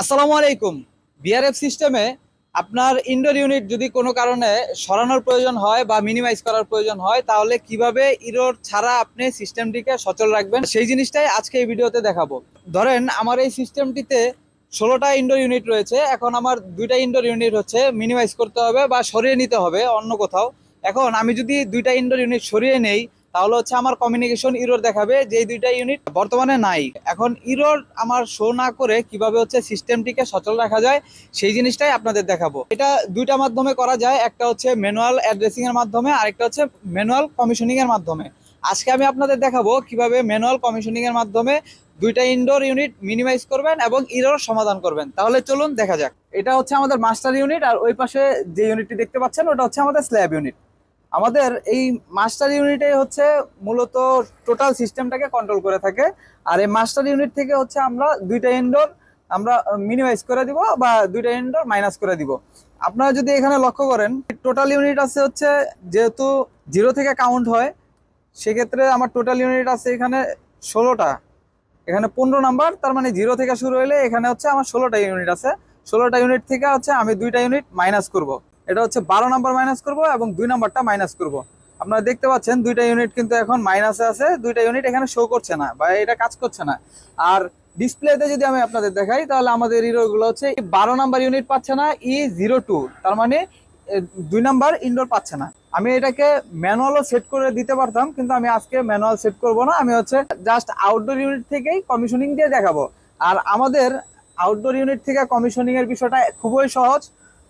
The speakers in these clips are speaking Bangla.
আসসালামু আলাইকুম। বিআরএফ সিস্টেমে আপনার ইনডোর ইউনিট যদি কোনো কারণে সরানোর প্রয়োজন হয় বা মিনিমাইজ করার প্রয়োজন হয়, তাহলে কীভাবে ইরোর ছাড়া আপনি সিস্টেমটিকে সচল রাখবেন সেই জিনিসটাই আজকে এই ভিডিওতে দেখাবো। ধরেন আমার এই সিস্টেমটিতে ষোলোটা ইনডোর ইউনিট রয়েছে, এখন আমার দুইটা ইনডোর ইউনিট হচ্ছে মিনিমাইজ করতে হবে বা সরিয়ে নিতে হবে অন্য কোথাও। এখন আমি যদি দুইটা ইনডোর ইউনিট সরিয়ে নেই তাহলে হচ্ছে আমার কমিউনিকেশন ইরোর দেখাবে যে দুইটা ইউনিট বর্তমানে নাই। এখন ইরোর আমার শো না করে কীভাবে হচ্ছে সিস্টেমটিকে সচল রাখা যায়, সেই জিনিসটাই আপনাদের দেখাবো। এটা দুইটা মাধ্যমে করা যায়, একটা হচ্ছে ম্যানুয়াল অ্যাড্রেসিং এর মাধ্যমে, আরেকটা হচ্ছে ম্যানুয়াল কমিশনিং এর মাধ্যমে। আজকে আমি আপনাদের দেখাবো কীভাবে ম্যানুয়াল কমিশনিং এর মাধ্যমে দুইটা ইনডোর ইউনিট মিনিমাইজ করবেন এবং ইরোর সমাধান করবেন। তাহলে চলুন দেখা যাক। এটা হচ্ছে আমাদের মাস্টার ইউনিট আর ওই পাশে যে ইউনিটটি দেখতে পাচ্ছেন, ওটা হচ্ছে আমাদের স্ল্যাব ইউনিট আমাদের এই মাস্টার ইউনিটে হচ্ছে মূলত টোটাল সিস্টেমটাকে কন্ট্রোল করে থাকে। আর এই মাস্টার ইউনিট থেকে হচ্ছে আমরা দুইটা ইনডোর আমরা মিনিমাইজ করে দিব বা দুইটা ইনডোর মাইনাস করে দিব। আপনারা যদি এখানে লক্ষ্য করেন টোটাল ইউনিট আছে হচ্ছে যেহেতু জিরো থেকে কাউন্ট হয়, সেক্ষেত্রে আমার টোটাল ইউনিট আছে এখানে ষোলোটা। এখানে পনেরো নাম্বার তার মানে জিরো থেকে শুরু হলে এখানে হচ্ছে আমার ষোলোটা ইউনিট আছে। ষোলোটা ইউনিট থেকে হচ্ছে আমি দুইটা ইউনিট মাইনাস করব। এটা হচ্ছে বারো নাম্বার মাইনাস করব এবং দুই নাম্বারটা মাইনাস করব। আপনারা দেখতে পাচ্ছেন দুইটা ইউনিট কিন্তু এখন মাইনাসে আছে, দুইটা ইউনিট এখানে শো করছে না বা এটা কাজ করছে না। আর ডিসপ্লেতে যদি আমি আপনাদের দেখাই, তাহলে আমাদের ইরোগুলো হচ্ছে বারো নাম্বার ইউনিট পাচ্ছে না ই জিরো টু তার মানে দুই নাম্বার ইনডোর পাচ্ছে না। আমি এটাকে ম্যানুয়ালও সেট করে দিতে পারতাম, কিন্তু আমি আজকে ম্যানুয়াল সেট করব না। আমি হচ্ছে জাস্ট আউটডোর ইউনিট থেকেই কমিশনিং দিয়ে দেখাবো। আর আমাদের আউটডোর ইউনিট থেকে কমিশনিং এর বিষয়টা খুবই সহজ।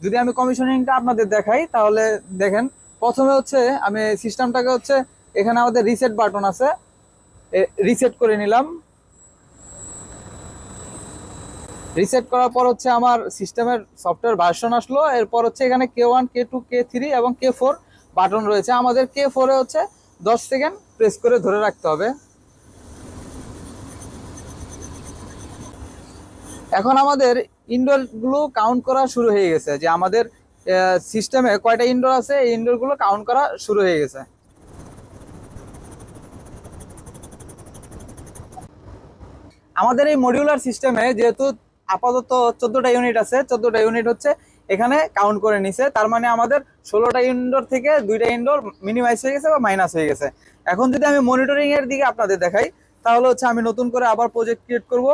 যদি আমি কমিশনিংটা আপনাদের দেখাই, তাহলে দেখেন, প্রথমে হচ্ছে আমি সিস্টেমটাকে হচ্ছে এখানে আমাদের রিসেট বাটন আছে। রিসেট করে নিলাম। রিসেট করার পর হচ্ছে আমার সিস্টেমের সফটওয়্যার ভার্সন আসলো। এরপর হচ্ছে এখানে K one K two K three এবং কে ফোর বাটন রয়েছে। আমাদের কে ফোরে হচ্ছে দশ সেকেন্ড প্রেস করে ধরে রাখতে হবে। এখন আমাদের ইনডোরগুলো কাউন্ট করা শুরু হয়ে গেছে। যে আমাদের সিস্টেমে কয়টা ইনডোর আছে, এই ইনডোরগুলো কাউন্ট করা শুরু হয়ে গেছে। আমাদের এই মডিউলার সিস্টেমে যেহেতু আপাতত চোদ্দটা ইউনিট আছে, চোদ্দটা ইউনিট হচ্ছে এখানে কাউন্ট করে নিছে। তার মানে আমাদের ষোলোটা ইনডোর থেকে দুইটা ইনডোর মিনিমাইজ হয়ে গেছে বা মাইনাস হয়ে গেছে। এখন যদি আমি মনিটরিং এর দিকে আপনাদের দেখাই, তাহলে হচ্ছে আমি নতুন করে আবার প্রজেক্ট ক্রিয়েট করব।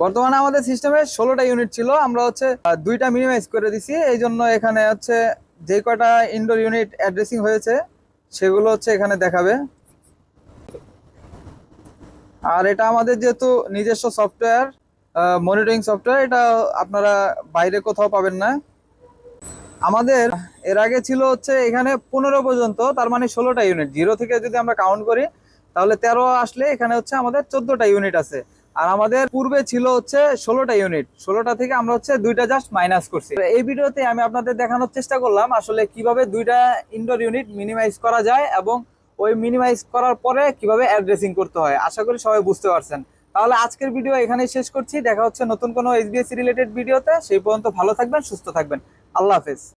বর্তমানে আমাদের সিস্টেমে ষোলোটা ইউনিট ছিল, আমরা হচ্ছে দুইটা মিনিমাইজ করে দিছি। এই জন্য এখানে হচ্ছে যে কয়টা ইনডোর ইউনিট অ্যাড্রেসিং হয়েছে, সেগুলো হচ্ছে এখানে দেখাবে। আর এটা আমাদের যেহেতু নিজস্ব সফটওয়্যার মনিটরিং সফটওয়্যার এটা আপনারা বাইরে কোথাও পাবেন না। আমাদের, এর আগে ছিল হচ্ছে এখানে পনেরো পর্যন্ত, তার মানে ষোলোটা ইউনিট জিরো থেকে যদি আমরা কাউন্ট করি, তাহলে তেরো আসলে এখানে হচ্ছে আমাদের চোদ্দোটা ইউনিট আছে। আর আমাদের পূর্বে ছিল হচ্ছে ষোলোটা ইউনিট ষোলোটা থেকে আমরা হচ্ছে দুইটা জাস্ট মাইনাস করছি। এই ভিডিওতে আমি আপনাদের দেখানোর চেষ্টা করলাম আসলে কীভাবে দুইটা ইনডোর ইউনিট মিনিমাইজ করা যায় এবং ওই মিনিমাইজ করার পরে কীভাবে অ্যাড্রেসিং করতে হয়। আশা করি সবাই বুঝতে পারছেন। তাহলে আজকের ভিডিও এখানেই শেষ করছি। দেখা হচ্ছে নতুন কোনো এসবিএসসি রিলেটেড ভিডিওতে। সেই পর্যন্ত ভালো থাকবেন, সুস্থ থাকবেন। আল্লাহ হাফেজ।